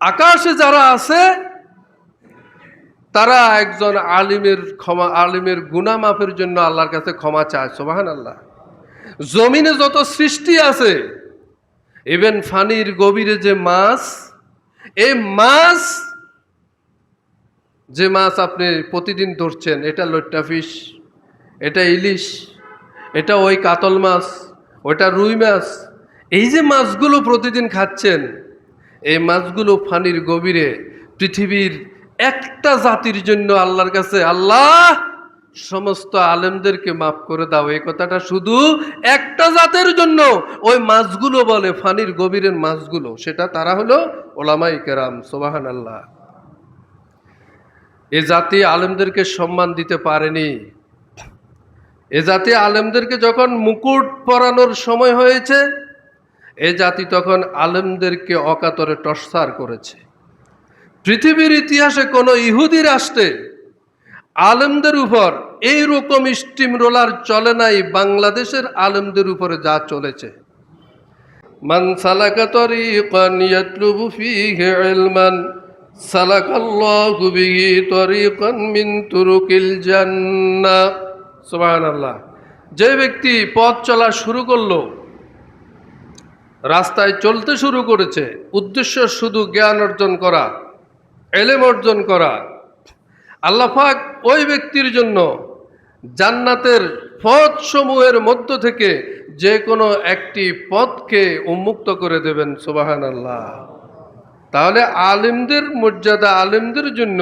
আকাশে যারা আছে, তারা একজন আলিমের ক্ষমা, আলিমের গুনা মাফের জন্য আল্লাহর কাছে ক্ষমা চায় সোবাহান আল্লাহ জমিনে যত সৃষ্টি আছে ইভেন ফানির গভীরে যে মাছ, এই মাছ, যে মাছ আপনি প্রতিদিন ধরছেন, এটা লইট্টা ফিশ, এটা ইলিশ, এটা ওই কাতল মাছ, ওটা রুই মাছ, এই যে মাছগুলো প্রতিদিন খাচ্ছেন এই মাছগুলো ফানির গভীরে পৃথিবীর একটা জাতির জন্য আল্লাহর কাছে, আল্লাহ, সমস্ত আলেমদেরকে মাফ করে দাও। এই কথাটা শুধু একটা জাতের জন্য। ওই মাছগুলো বলে, ফানির গভীরের মাছগুলো। সেটা তারা হলো ওলামাই কেরাম সোবাহান আল্লাহ এ জাতি আলেমদেরকে সম্মান দিতে পারেনি। এ জাতি আলেমদেরকে যখন মুকুট পরানোর সময় হয়েছে এ জাতি তখন আলেমদেরকে অকাতরে টসার করেছে। পৃথিবীর ইতিহাসে কোনো ইহুদি রাষ্ট্রে আলেমদের উপর এই রকম স্টিম রোলার চলে নাই, বাংলাদেশের আলেমদের উপরে যা চলেছে। মান তুরুকিল যে ব্যক্তি পথ চলা শুরু করল রাস্তায় চলতে শুরু করেছে। উদ্দেশ্য শুধু জ্ঞান অর্জন করা, এলেম অর্জন করা। আল্লাফাক ওই ব্যক্তির জন্য জান্নাতের পথ সমূহের মধ্য থেকে যে কোনো একটি পথকে উন্মুক্ত করে দেবেন সুবাহান আল্লাহ তাহলে আলিমদের মর্যাদা, আলিমদের জন্য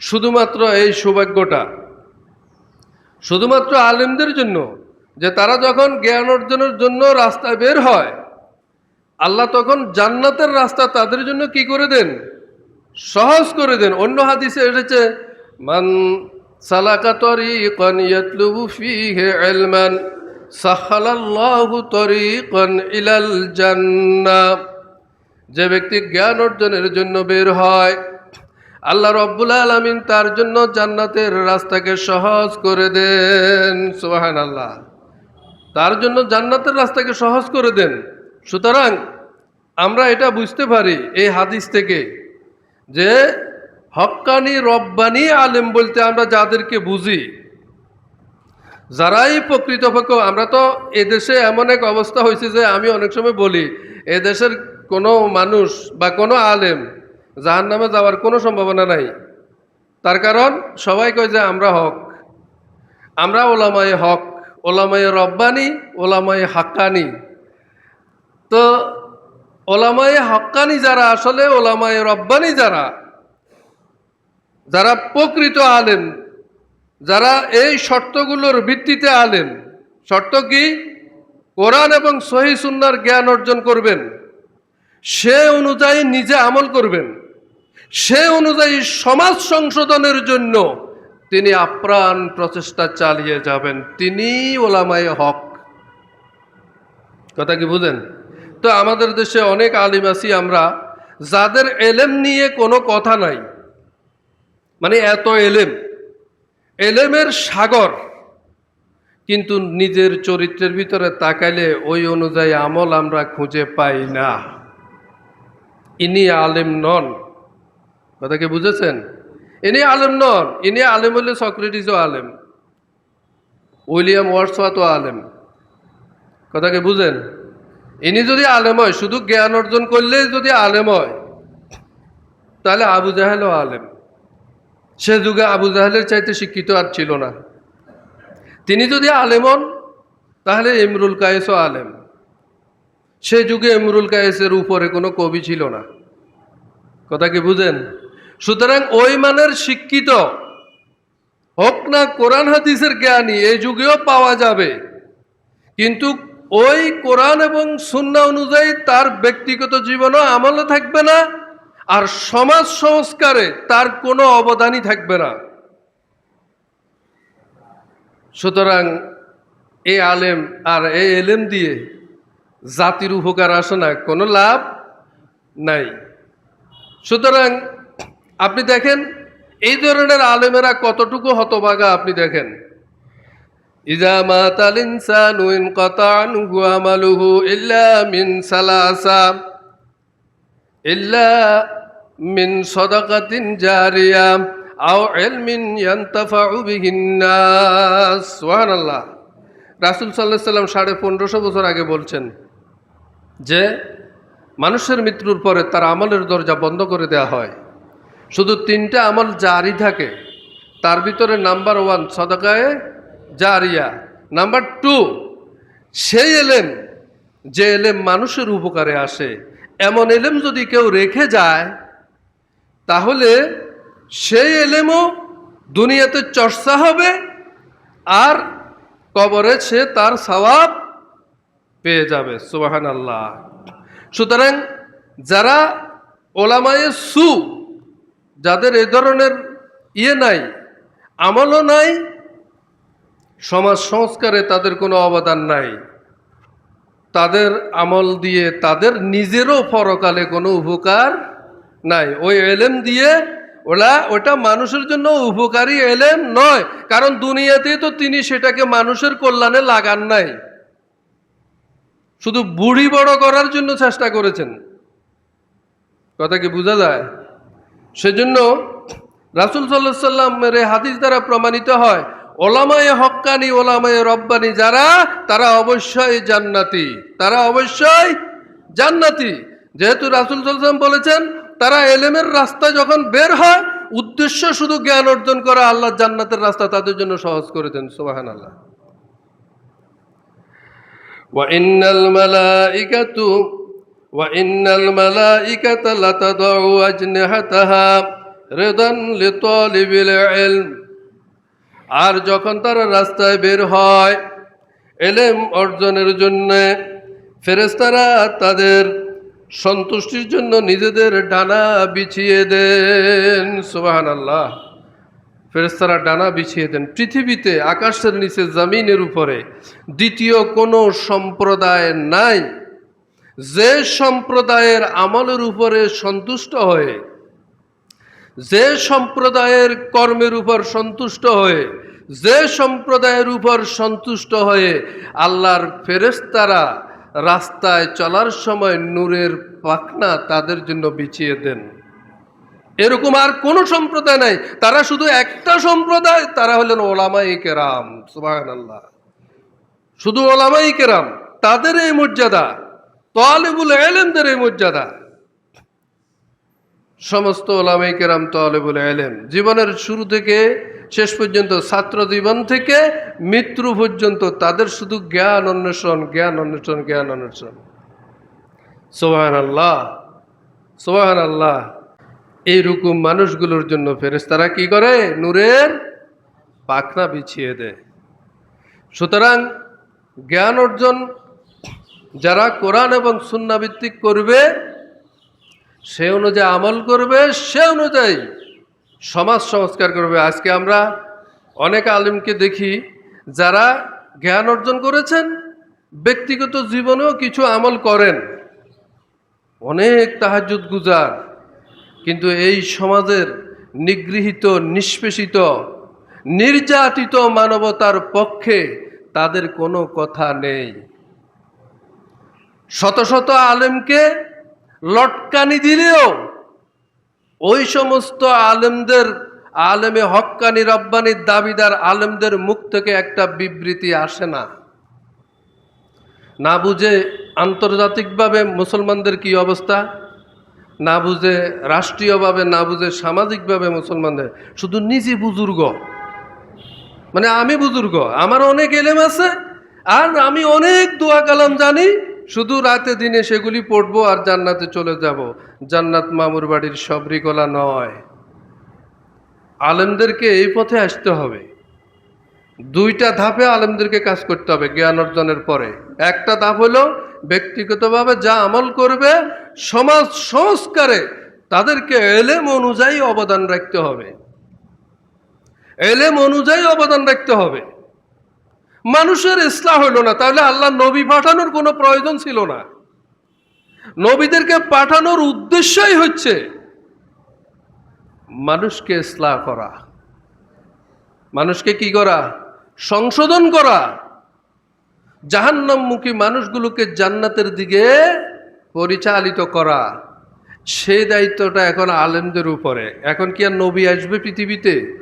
শুধুমাত্র এই সৌভাগ্যটা, শুধুমাত্র আলিমদের জন্য যে তারা যখন জ্ঞান অর্জনের জন্য রাস্তায় বের হয় আল্লাহ তখন জান্নাতের রাস্তা তাদের জন্য কি করে দেন? সহজ করে দেন। অন্য হাদিসে এসেছে, মান সালাকা তরিকান ইয়াতলুবু ফীহি ইলমান, সাখালাল্লাহু তরিকান ইলাল জান্নাহ যে ব্যক্তি জ্ঞান অর্জনের জন্য বের হয়, আল্লাহ রব্বুল আলমিন তার জন্য জান্নাতের রাস্তাকে সহজ করে দেন। সোহান আল্লাহ তার জন্য জান্নাতের রাস্তাকে সহজ করে দেন। সুতরাং আমরা এটা বুঝতে পারি এই হাদিস থেকে যে হক্কানি রব্বানি আলেম বলতে আমরা যাদেরকে বুঝি, যারাই প্রকৃতপক্ষ আমরা তো এদেশে এমন এক অবস্থা হয়েছে যে আমি অনেক সময় বলি, এদেশের কোনো মানুষ বা কোনো আলেম জাহান নামে যাওয়ার কোনো সম্ভাবনা নাই। তার কারণ সবাই কয় যে আমরা হক। আমরা ওলামায়ে হক, ওলামায়ে রব্বানি, ওলামায়ে হাক্কানি। তো ওলামায়ে হক্কানি যারা আসলে, ওলামায়ে রব্বানি যারা যারা প্রকৃত আলেম, যারা এই শর্তগুলোর ভিত্তিতে আলেম, শর্ত কি? কোরআন এবং সহি সুন্নার জ্ঞান অর্জন করবেন, সে অনুযায়ী নিজে আমল করবেন, সে অনুযায়ী সমাজ সংশোধনের জন্য তিনি আপ্রাণ প্রচেষ্টা চালিয়ে যাবেন। তিনি ওলামায়ে হক। কথা কি বুঝেন? তো আমাদের দেশে অনেক আলিম আছি আমরা, যাদের এলেম নিয়ে কোনো কথা নাই। মানে এত এলেম। এলেমের সাগর, কিন্তু নিজের চরিত্রের ভিতরে তাকাইলে ওই অনুযায়ী আমল আমরা খুঁজে পাই না। ইনি আলেম নন। কথা কি বুঝেছেন? ইনি আলেম নন। ইনি আলেম হলে সক্রেটিসও আলেম। উইলিয়াম ওয়ার্সওয়াতও আলেম। কথা কি বুঝেন? ইনি যদি আলেম হয়, শুধু জ্ঞান অর্জন করলেই যদি আলেম হয়, তাহলে আবু জাহেলও আলেম। সে যুগে আবু জাহেলের চাইতে শিক্ষিত আর ছিল না। তিনি যদি আলেম হন, তাহলে ইমরুল কায়েসও আলেম। সে যুগে ইমরুল কায়েসের উপরে কোনো কবি ছিল না। কথা কি বুঝেন? সুতরাং ওই মানের শিক্ষিত, হোক না কোরআন হাদিসের জ্ঞানী, এই যুগেও পাওয়া যাবে। কিন্তু ওই কোরআন এবং সুন্না অনুযায়ী তার ব্যক্তিগত জীবনও আমলে থাকবে না, আর সমাজ সংস্কারে তার কোনো অবদানই থাকবে না। সুতরাং এ আলেম আর এই এলেম দিয়ে জাতির উপকার আসে না, কোনো লাভ নাই। সুতরাং আপনি দেখেন, এই ধরনের আলেমেরা কতটুকু হতবাগা আপনি দেখেন? ইজা মাতাল ইনসানু ইনকাতা আনহু আমালুহু ইল্লা মিন সালাসা ইল্লা মিন সদাকাতিন জারিয়া আও ইলমিন ইয়ান্তাফাউ বিহিন নাস সুবহানাল্লাহ রাসূল সাল্লাল্লাহু আলাইহি সাল্লাম সাড়ে পনেরোশো বছর আগে বলছেন যে, মানুষের মৃত্যুর পরে তার আমলের দরজা বন্ধ করে দেওয়া হয়। শুধু তিনটা আমল জারি থাকে। তার ভিতরে নাম্বার ওয়ান সদকায়ে জারিয়া। নাম্বার টু সেই এলেম যে এলেম মানুষের উপকারে আসে, এমন এলেম যদি কেউ রেখে যায়, তাহলে সেই এলেমও দুনিয়াতে চর্চা হবে আর কবরে সে তার সওয়াব পেয়ে যাবে সুবাহান আল্লাহ সুতরাং যারা ওলামায়ে সু, যাদের এ ধরনের ইয়ে নাই, আমলও নাই সমাজ সংস্কারে তাদের কোনো অবদান নাই। তাদের আমল দিয়ে তাদের নিজেরও পরকালে কোনো উপকার নাই। ওই এলেম দিয়ে ওলা ওটা মানুষের জন্য উপকারী এলেম নয়। কারণ দুনিয়াতেই তো তিনি সেটাকে মানুষের কল্যাণে লাগান নাই। শুধু বুড়ি বড় করার জন্য চেষ্টা করেছেন। কথা কি বোঝা যায়? সেজন্য রাসুল সাল্লাহ সাল্লামের হাদিস দ্বারা প্রমাণিত হয় ওলামায়ে হক্কানি ওলামায়ে রব্বানি যারা তারা অবশ্যই জান্নাতি তারা অবশ্যই জান্নাতি যেহেতু রাসুল সাল্লাম বলেছেন তারা এলেমের রাস্তা যখন বের হয় উদ্দেশ্য শুধু জ্ঞান অর্জন করা আল্লাহ জান্নাতের রাস্তা তাদের জন্য সহজ করে দেন সোহান আল্লাহ وإن الملائكة وإن الملائكة لتضع أجنحتها رضا لطالب العلم আর যখন তারা রাস্তায় বের হয়, এলেম অর্জনের জন্য ফেরেস্তারা তাদের সন্তুষ্টির জন্য নিজেদের ডানা বিছিয়ে দেন। সুবাহান আল্লাহ ফেরেস্তারা ডানা বিছিয়ে দেন। পৃথিবীতে আকাশের নিচে জমিনের উপরে দ্বিতীয় কোনো সম্প্রদায় নাই। যে সম্প্রদায়ের আমলের উপরে সন্তুষ্ট হয়ে যে সম্প্রদায়ের কর্মের উপর সন্তুষ্ট হয়ে, যে সম্প্রদায়ের উপর সন্তুষ্ট হয়ে আল্লাহর ফেরেস্তারা রাস্তায় চলার সময় নূরের পাখনা তাদের জন্য বিছিয়ে দেন। এরকম আর কোন সম্প্রদায় নাই। তারা শুধু একটা সম্প্রদায়, তারা হলেন ওলামাই কেরাম সুবাহ আল্লাহ শুধু ওলামাই কেরাম, তাদের এই মর্যাদা, তলেবুল এলেমদের এই মর্যাদা। সমস্ত ওলামাই কেরাম তলেবুল এলেম জীবনের শুরু থেকে শেষ পর্যন্ত ছাত্র জীবন থেকে মৃত্যু পর্যন্ত তাদের শুধু জ্ঞান অন্বেষণ জ্ঞান অন্বেষণ জ্ঞান অন্বেষণ। সোহান আল্লাহ সোহান আল্লাহ এইরকম মানুষগুলোর জন্য ফেরেস তারা কি করে? নূরের পাখনা বিছিয়ে দেয়। সুতরাং জ্ঞান অর্জন যারা কোরআন এবং সুন্নাভিত্তিক করবে সে অনুযায়ী আমল করবে, সে অনুযায়ী সমাজ সংস্কার করবে। আজকে আমরা অনেক আলিমকে দেখি যারা জ্ঞান অর্জন করেছেন, ব্যক্তিগত জীবনেও কিছু আমল করেন। অনেক তাহাজুদ গুজার, কিন্তু এই সমাজের নিগৃহীত, নিষ্পেষিত, নির্যাতিত মানবতার পক্ষে তাদের কোনো কথা নেই। শত শত আলেমকে লটকানি দিলেও ওই সমস্ত আলেমদের, আলেমে হক্কানি রব্বানির দাবিদার আলেমদের মুখ থেকে একটা বিবৃতি আসে না। না বুঝে আন্তর্জাতিকভাবে মুসলমানদের কি অবস্থা? না বুঝে রাষ্ট্রীয়ভাবে, না বুঝে সামাজিকভাবে মুসলমানদের। শুধু নিজে বুজুর্গ। মানে আমি বুজুর্গ, আমার অনেক এলেম আছে, আর আমি অনেক দোয়া কালাম জানি শুধু রাতে দিনে সেগুলি পড়ব আর জান্নাতে চলে যাব। জান্নাত মামুর বাড়ির সবরিকলা নয়। আলেমদেরকে এই পথে আসতে হবে। দুইটা ধাপে আলেমদেরকে কাজ করতে হবে জ্ঞান অর্জনের পরে। একটা ধাপ হলো ব্যক্তিগতভাবে যা আমল করবে সমাজ সংস্কারে তাদেরকে এলেম অনুযায়ী অবদান রাখতে হবে। এলেম অনুযায়ী অবদান রাখতে হবে। মানুষের ইসলাম হইল না, তাহলে আল্লাহ নবী পাঠানোর কোনো প্রয়োজন ছিল না। নবীদেরকে পাঠানোর উদ্দেশ্যই হচ্ছে মানুষকে ইসলাম করা। মানুষকে কি করা? সংশোধন করা। জাহান্নামমুখী মানুষগুলোকে জান্নাতের দিকে পরিচালিত করা। সেই দায়িত্বটা এখন আলেমদের উপরে। এখন কি আর নবী আসবে পৃথিবীতে?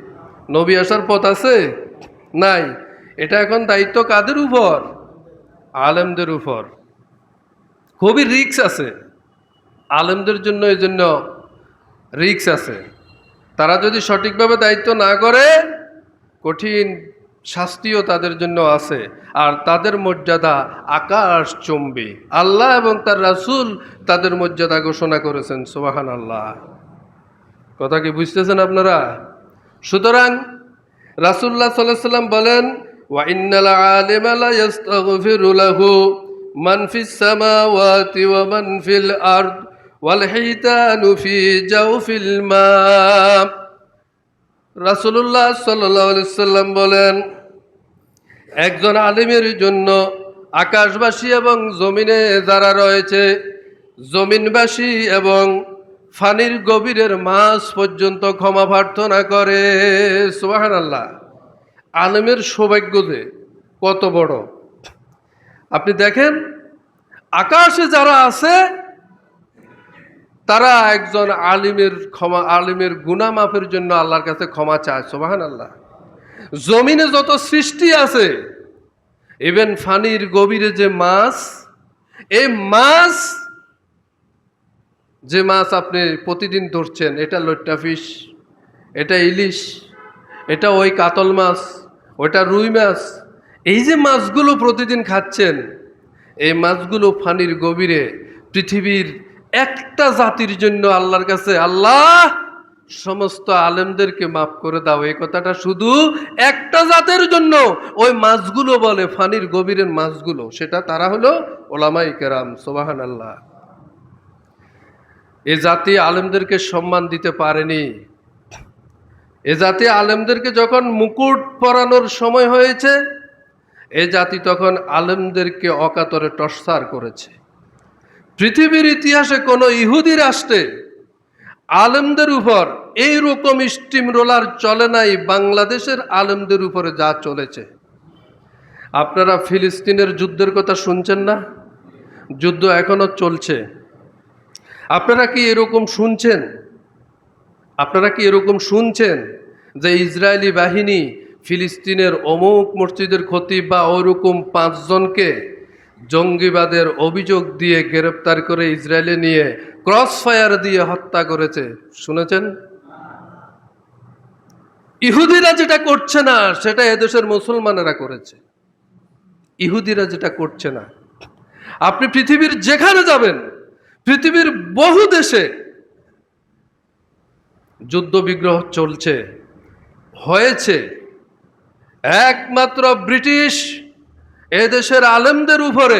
নবী আসার পথ আছে? নাই। এটা এখন দায়িত্ব কাদের উপর? আলেমদের উপর। খুবই রিক্স আছে। আলেমদের জন্য এই জন্য রিক্স আছে। তারা যদি সঠিকভাবে দায়িত্ব না করে, কঠিন শাস্তিও তাদের জন্য আছে। আর তাদের মর্যাদা আকাশ চুম্বি। আল্লাহ এবং তার রাসূল তাদের মর্যাদা ঘোষণা করেছেন সোবাহান আল্লাহ কথা কি বুঝতেছেন আপনারা? সুতরাং রাসূল্লাহ সাল্লাহ সাল্লাম বলেন ওয়া ইন্নাল আলিমা লা ইস্তাগফিরু লাহু মান ফিস সামাওয়াতি ওয়া মান ফিল আরদ ওয়াল হিতানু ফি জাওফিল মা। রাসূলুল্লাহ সাল্লাল্লাহু আলাইহি সাল্লাম বলেন, একজন আলিমের জন্য আকাশবাসী এবং জমিনে যারা রয়েছে, জমিনবাসী এবং ফানির গভীরের মাছ পর্যন্ত ক্ষমা প্রার্থনা করে। সুবাহান আল্লাহ আলেমের সৌভাগ্য যে কত বড়। আপনি দেখেন, আকাশে যারা আছে, তারা একজন আলিমের ক্ষমা, আলিমের গুনা মাফের জন্য আল্লাহর কাছে ক্ষমা চায় সোবাহান আল্লাহ জমিনে যত সৃষ্টি আছে ইভেন ফানির গভীরে যে মাছ, এই মাছ, যে মাছ আপনি প্রতিদিন ধরছেন, এটা লইট্টা ফিশ এটা ইলিশ এটা ওই কাতল মাছ, ওটা রুই মাছ। এই যে মাছগুলো প্রতিদিন খাচ্ছেন, এই মাছগুলো ফানির গভীরে পৃথিবীর একটা জাতির জন্য আল্লাহর কাছে আল্লাহ সমস্ত আলেমদেরকে মাফ করে দাও। এই কথাটা শুধু একটা জাতের জন্য, ওই মাছগুলো বলে ফানির গভীরের মাছগুলো, সেটা তারা হলো ওলামাই কেরাম সোবাহান আল্লাহ এ জাতি আলেমদেরকে সম্মান দিতে পারেনি। এ জাতি আলেমদেরকে যখন মুকুট পরানোর সময় হয়েছে, এ জাতি তখন আলেমদেরকে অকাতরে টর্চার করেছে। পৃথিবীর ইতিহাসে কোনো ইহুদি রাষ্ট্রে আলেমদের উপর এই রকম স্টিম রোলার চলে নাই, বাংলাদেশের আলেমদের উপরে যা চলেছে। আপনারা ফিলিস্তিনের যুদ্ধের কথা শুনছেন না? যুদ্ধ এখনও চলছে। আপনারা কি এরকম শুনছেন? আপনারা কি এরকম শুনছেন যে ইসরায়েলি বাহিনী ফিলিস্তিনের অমুক মসজিদের ক্ষতি বা ওরকম পাঁচজনকে জঙ্গিবাদের অভিযোগ দিয়ে গ্রেপ্তার করে ইসরায়েলে নিয়ে ক্রস ফায়ার দিয়ে হত্যা করেছে? শুনেছেন? ইহুদিরা যেটা করছে না, সেটা এদেশের মুসলমানেরা করেছে। ইহুদিরা যেটা করছে না। আপনি পৃথিবীর যেখানে যাবেন, পৃথিবীর বহু দেশে যুদ্ধ বিগ্রহ চলছে, হয়েছে। একমাত্র ব্রিটিশ এদেশের আলেমদের উপরে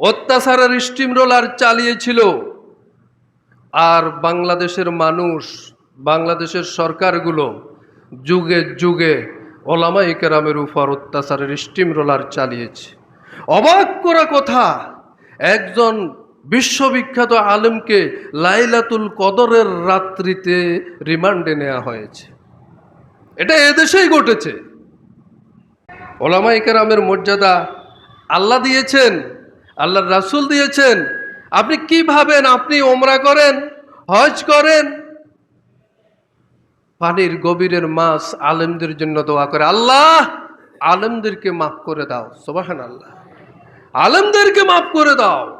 অত্যাচারের স্টিম রোলার চালিয়েছিল। আর বাংলাদেশের মানুষ, বাংলাদেশের সরকারগুলো যুগে যুগে ওলামা ইকেরামের উপর অত্যাচারের স্টিম রোলার চালিয়েছে। অবাক করা কথা, একজন বিশ্ববিখ্যাত আলেমকে লাইলাতুল কদরের রাত্রিতে রিমান্ডে নেওয়া হয়েছে। এটা এদেশেই ঘটেছে। ওলামা ইকেরামের মর্যাদা আল্লাহ দিয়েছেন, আল্লাহর রাসূল দিয়েছেন। আপনি কি ভাবেন? আপনি ওমরা করেন, হজ করেন? পানির গভীরের মাছ আলেমদের জন্য দোয়া করে, আল্লাহ, আলেমদেরকে মাফ করে দাও। সোবাহান আল্লাহ আলেমদেরকে মাফ করে দাও।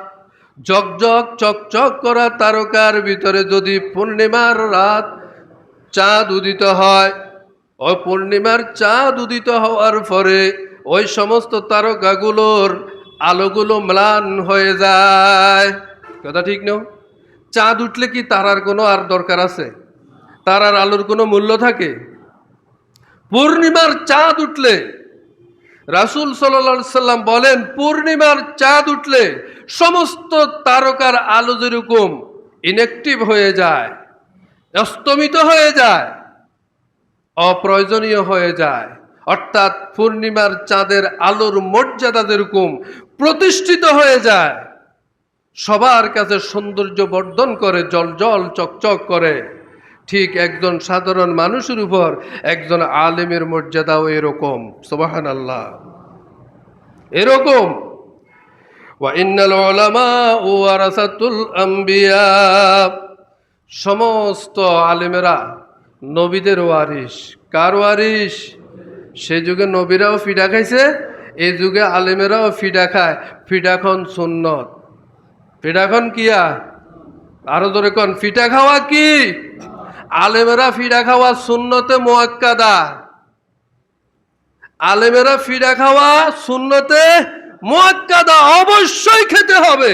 জগজগ চকচক করা তারকার ভিতরে যদি পূর্ণিমার রাত চাঁদ উদিত হয় ওই পূর্ণিমার চাঁদ উদিত হওয়ার পরে ওই সমস্ত তারকাগুলোর আলোগুলো ম্লান হয়ে যায়। কথা ঠিক নেও চাঁদ উঠলে কি তারার কোনো আর দরকার আছে? তারার আলোর কোনো মূল্য থাকে? পূর্ণিমার চাঁদ উঠলে রাসুল সাল্লা সাল্লাম বলেন, পূর্ণিমার চাঁদ উঠলে সমস্ত তারকার আলো যেরকম ইনঅ্যাক্টিভ হয়ে যায়, অস্তমিত হয়ে যায়, অপ্রয়োজনীয় হয়ে যায়। অর্থাৎ পূর্ণিমার চাঁদের আলোর মর্যাদা যেরকম প্রতিষ্ঠিত হয়ে যায়। সবার কাছে সৌন্দর্য বর্ধন করে, জল জল চকচক করে। ঠিক একজন সাধারণ মানুষের উপর একজন আলেমের মর্যাদাও এরকম। সোবাহান আল্লাহ এরকম। সমস্ত আলেমেরা নবীদের ওয়ারিস কার ওয়ারিস সে যুগে নবীরাও ফিডা খাইছে এই যুগে আলেমেরাও ফিডা খায়। ফিডাখন সুন্নত। ফিডাখন কিয়া? আরও ধরে কন ফিটা খাওয়া কি? আলেমেরা ফিডা খাওয়া সুন্নতে মোয়াক্কাদা। আলেমেরা ফিরা খাওয়া সুন্নতে মোয়াক্কাদা অবশ্যই খেতে হবে।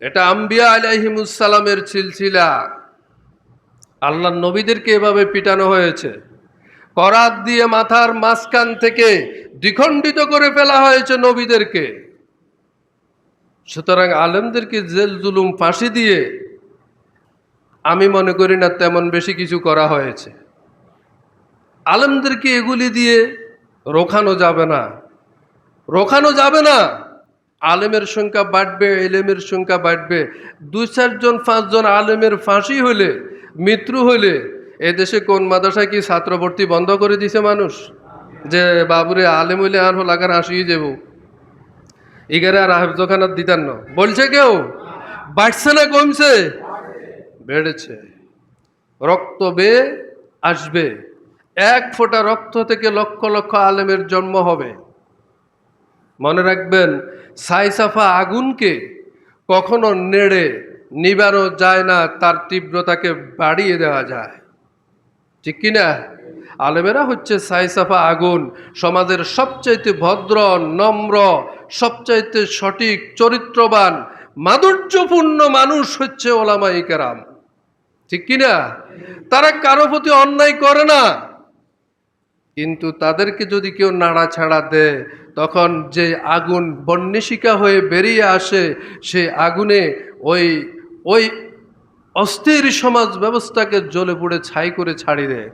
এটা আম্বিয়া আলাইহিমুসালামের সিলসিলা। আল্লাহ নবীদেরকে এভাবে পিটানো হয়েছে। করাত দিয়ে মাথার মাঝখান থেকে দ্বিখণ্ডিত করে ফেলা হয়েছে নবীদেরকে। সুতরাং আলেমদেরকে জেল জুলুম ফাঁসি দিয়ে আমি মনে করি না তেমন বেশি কিছু করা হয়েছে। আলেমদেরকে এগুলি দিয়ে রোখানো যাবে না। রোখানো যাবে না। আলেমের সংখ্যা বাড়বে, এলেমের সংখ্যা বাড়বে। দুই চারজন পাঁচজন আলেমের ফাঁসি হলে, মৃত্যু হলে এ দেশে কোন মাদ্রাসায় কি ছাত্রভর্তি বন্ধ করে দিছে মানুষ? যে বাবুরে আলেম হইলে আর হল আগার আসিয়ে যাব এগারে আর হাফজখানার দিতেন না। বলছে কেউ? বাড়ছে না কমছে? বেড়েছে। রক্ত বেয়ে আসবে। এক ফোঁটা রক্ত থেকে লক্ষ লক্ষ আলেমের জন্ম হবে। মনে রাখবেন, সাইসাফা আগুনকে কখনো নেড়ে নিবারও যায় না, তার তীব্রতাকে বাড়িয়ে দেওয়া যায়। ঠিক কিনা আলেমেরা হচ্ছে সাইসাফা আগুন, সমাজের সবচাইতে ভদ্র, নম্র, সবচাইতে সঠিক, চরিত্রবান, মাধুর্যপূর্ণ মানুষ হচ্ছে ওলামাই কেরাম। ঠিক কিনা তারা কারও প্রতি অন্যায় করে না। কিন্তু তাদেরকে যদি কেউ নাড়া ছাড়া দেয়, তখন যে আগুন বন্যশিকা হয়ে বেরিয়ে আসে, সে আগুনে ওই ওই অস্থির সমাজ ব্যবস্থাকে জ্বলে পুড়ে ছাই করে ছাড়ি দেয়।